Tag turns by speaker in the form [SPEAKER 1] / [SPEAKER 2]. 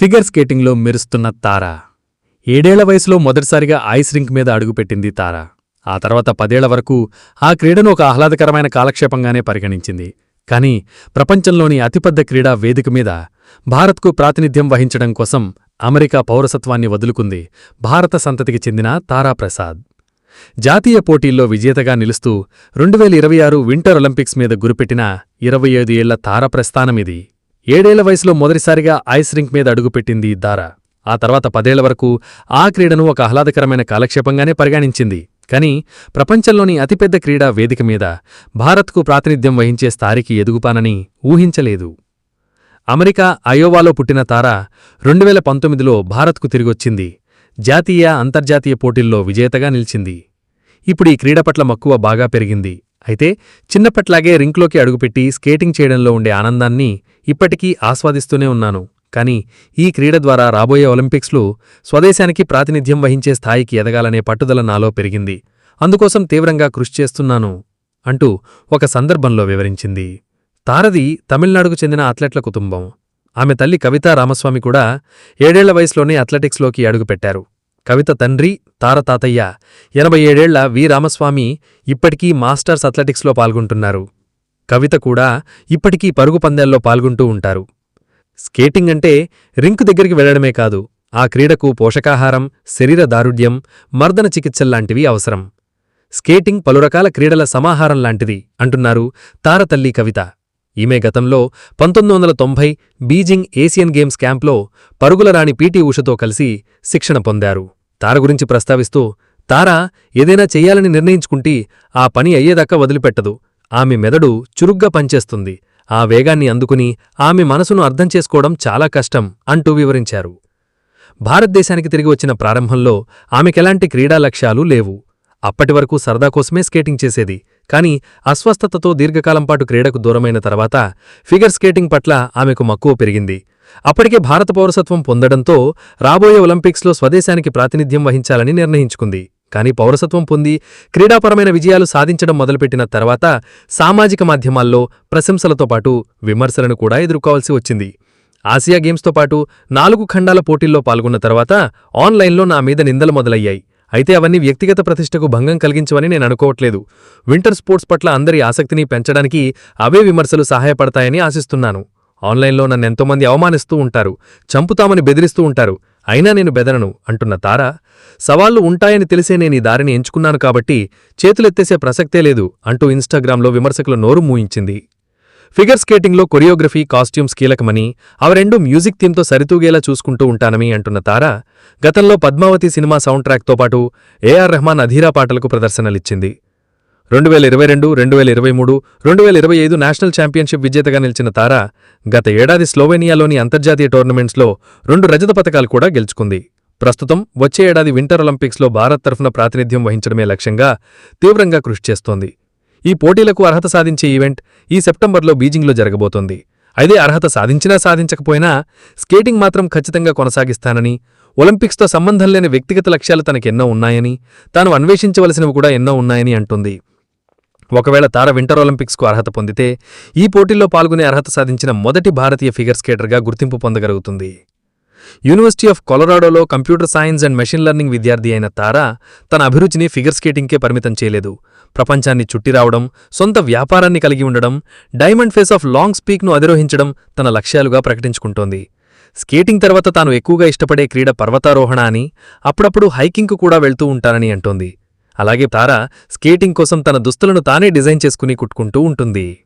[SPEAKER 1] Figure స్కేటింగ్లో మెరుస్తున్న తార. ఏడేళ్ళ వయసులో మొదటిసారిగా ఐస్ రింక్ మీద అడుగుపెట్టింది తార. ఆ తర్వాత పదేళ్ళ వరకు ఆ క్రీడను ఒక ఆహ్లాదకరమైన కాలక్షేపంగానే పరిగణించింది. కానీ ప్రపంచంలోని అతిపెద్ద క్రీడా వేదిక మీద భారత్కు ప్రాతినిధ్యం వహించడం కోసం అమెరికా పౌరసత్వాన్ని వదులుకుంది భారత సంతతికి చెందిన తారాప్రసాద్ జాతీయ పోటీల్లో విజేతగా నిలుస్తూ రెండువేల ఇరవై ఆరు వింటర్ ఒలింపిక్స్ మీద గురిపెట్టిన ఇరవై ఐదు ఏళ్ళ తారా ప్రస్థానమిది. ఏడేళ్ళ వయసులో మొదటిసారిగా ఐస్ రింక్ మీద అడుగుపెట్టింది దార. ఆ తర్వాత పదేళ్ళ వరకు ఆ క్రీడను ఒక ఆహ్లాదకరమైన కాలక్షేపంగానే పరిగణించింది. కానీ ప్రపంచంలోని అతిపెద్ద క్రీడా వేదిక మీద భారత్కు ప్రాతినిధ్యం వహించే స్థాయికి ఎదుగుపానని ఊహించలేదు. అమెరికా అయోవాలో పుట్టిన తార రెండువేల పంతొమ్మిదిలో భారత్కు తిరిగొచ్చింది. జాతీయ అంతర్జాతీయ పోటీల్లో విజేతగా నిలిచింది. ఇప్పుడు ఈ క్రీడ పట్ల మక్కువ బాగా పెరిగింది. అయితే చిన్నప్పట్లాగే రింక్లోకి అడుగుపెట్టి స్కేటింగ్ చేయడంలో ఉండే ఆనందాన్ని ఇప్పటికీ ఆస్వాదిస్తూనే ఉన్నాను. కానీ ఈ క్రీడ ద్వారా రాబోయే ఒలింపిక్స్లో స్వదేశానికి ప్రాతినిధ్యం వహించే స్థాయికి ఎదగాలనే పట్టుదల నాలో పెరిగింది. అందుకోసం తీవ్రంగా కృషి చేస్తున్నాను అంటూ ఒక సందర్భంలో వివరించింది. తారది తమిళనాడుకు చెందిన అథ్లెట్ల కుటుంబం. ఆమె తల్లి కవితా రామస్వామి కూడా ఏడేళ్ళ వయసులోనే అథ్లెటిక్స్లోకి అడుగుపెట్టారు. కవిత తండ్రి తార తాతయ్య ఎనభై ఏడేళ్ళ వి రామస్వామి ఇప్పటికీ మాస్టర్స్ అథ్లెటిక్స్లో పాల్గొంటున్నారు. కవిత కూడా ఇప్పటికీ పరుగు పందెల్లో పాల్గొంటూ ఉంటారు. స్కేటింగ్ అంటే రింకు దగ్గరికి వెళ్ళడమే కాదు ఆ క్రీడకు పోషకాహారం శరీర దారుఢ్యం మర్దన చికిత్సల్లాంటివి అవసరం. స్కేటింగ్ పలు రకాల క్రీడల సమాహారం లాంటిది అంటున్నారు తారతల్లి కవిత. ఈమె గతంలో పంతొమ్మిది వందల తొంభై బీజింగ్ ఏసియన్ గేమ్స్ క్యాంప్లో పరుగుల రాణి పీటీ ఉషతో కలిసి శిక్షణ పొందారు. తార గురించి ప్రస్తావిస్తూ తార ఏదైనా చెయ్యాలని నిర్ణయించుకుంటే ఆ పని అయ్యేదాకా వదిలిపెట్టదు. ఆమె మెదడు చురుగ్గా పనిచేస్తుంది. ఆ వేగాన్ని అందుకుని ఆమె మనసును అర్థం చేసుకోవడం చాలా కష్టం అంటూ వివరించారు. భారతదేశానికి తిరిగి వచ్చిన ప్రారంభంలో ఆమెకెలాంటి క్రీడా లక్ష్యాలు లేవు. అప్పటివరకు సరదా కోసమే స్కేటింగ్ చేసేది. కాని అస్వస్థతతో దీర్ఘకాలంపాటు క్రీడకు దూరమైన తర్వాత ఫిగర్ స్కేటింగ్ పట్ల ఆమెకు మక్కువ పెరిగింది. అప్పటికే భారత పౌరసత్వం పొందడంతో రాబోయే ఒలింపిక్స్లో స్వదేశానికి ప్రాతినిధ్యం వహించాలని నిర్ణయించుకుంది. కానీ పౌరసత్వం పొంది క్రీడాపరమైన విజయాలు సాధించడం మొదలుపెట్టిన తర్వాత సామాజిక మాధ్యమాల్లో ప్రశంసలతో పాటు విమర్శలను కూడా ఎదుర్కోవాల్సి వచ్చింది. ఆసియా గేమ్స్తో పాటు నాలుగు ఖండాల పోటీల్లో పాల్గొన్న తర్వాత ఆన్లైన్లో నా మీద నిందలు మొదలయ్యాయి. అయితే అవన్నీ వ్యక్తిగత ప్రతిష్టకు భంగం కలిగించవని నేను అనుకోవట్లేదు. వింటర్ స్పోర్ట్స్ పట్ల అందరి ఆసక్తిని పెంచడానికి అవే విమర్శలు సహాయపడతాయని ఆశిస్తున్నాను. ఆన్లైన్లో నన్నెంతోమంది అవమానిస్తూ ఉంటారు చంపుతామని బెదిరిస్తూ ఉంటారు. అయినా నేను బెదరను అంటున్న తార సవాళ్ళు ఉంటాయని తెలిసే నేను ఈ దారిని ఎంచుకున్నాను కాబట్టి చేతులెత్తేసే ప్రసక్తే లేదు అంటూ ఇన్స్టాగ్రామ్లో విమర్శకుల నోరు మూయించింది. ఫిగర్ స్కేటింగ్లో కొరియోగ్రఫీ కాస్ట్యూమ్స్ కీలకమని అవి మ్యూజిక్ థీమ్తో సరితూగేలా చూసుకుంటూ ఉంటానని అంటున్న తార గతంలో పద్మావతి సినిమా సౌండ్ ట్రాక్తో పాటు ఏఆర్ రెహమాన్ అధీరా పాటలకు ప్రదర్శనలిచ్చింది. రెండు వేల ఇరవై రెండు రెండు వేల ఇరవై మూడు రెండు వేల ఇరవై ఐదు నేషనల్ ఛాంపియన్షిప్ విజేతగా నిలిచిన తార గత ఏడాది స్లోవేనియాలోని అంతర్జాతీయ టోర్నమెంట్స్లో రెండు రజత పతకాలు కూడా గెలుచుకుంది. ప్రస్తుతం వచ్చే ఏడాది వింటర్ ఒలింపిక్స్లో భారత్ తరఫున ప్రాతినిధ్యం వహించడమే లక్ష్యంగా తీవ్రంగా కృషి చేస్తోంది. ఈ పోటీలకు అర్హత సాధించే ఈవెంట్ ఈ సెప్టెంబర్లో బీజింగ్లో జరగబోతోంది. అయితే అర్హత సాధించినా సాధించకపోయినా స్కేటింగ్ మాత్రం ఖచ్చితంగా కొనసాగిస్తానని ఒలింపిక్స్తో సంబంధం లేని వ్యక్తిగత లక్ష్యాలు తనకెన్నో ఉన్నాయని తాను అన్వేషించవలసినవి కూడా ఎన్నో ఉన్నాయని అంటుంది. ఒకవేళ తార వింటర్ ఒలింపిక్స్కు అర్హత పొందితే ఈ పోటీల్లో పాల్గొనే అర్హత సాధించిన మొదటి భారతీయ ఫిగర్ స్కేటర్గా గుర్తింపు పొందగలుగుతుంది. University of కొలరాడోలో computer science and machine learning విద్యార్థి అయిన తారా తన అభిరుచిని ఫిగర్ స్కేటింగ్కే పరిమితం చేయలేదు. ప్రపంచాన్ని చుట్టిరావడం సొంత వ్యాపారాన్ని కలిగి ఉండడం డైమండ్ ఫేస్ ఆఫ్ లాంగ్ స్పీక్ను అధిరోహించడం తన లక్ష్యాలుగా ప్రకటించుకుంటోంది. స్కేటింగ్ తర్వాత తాను ఎక్కువగా ఇష్టపడే క్రీడ పర్వతారోహణ అని అప్పుడప్పుడు హైకింగ్కు కూడా వెళ్తూ ఉంటానని అంటోంది. అలాగే తార స్కేటింగ్ కోసం తన దుస్తులను తానే డిజైన్ చేసుకుని కుట్టుకుంటూ ఉంటుంది.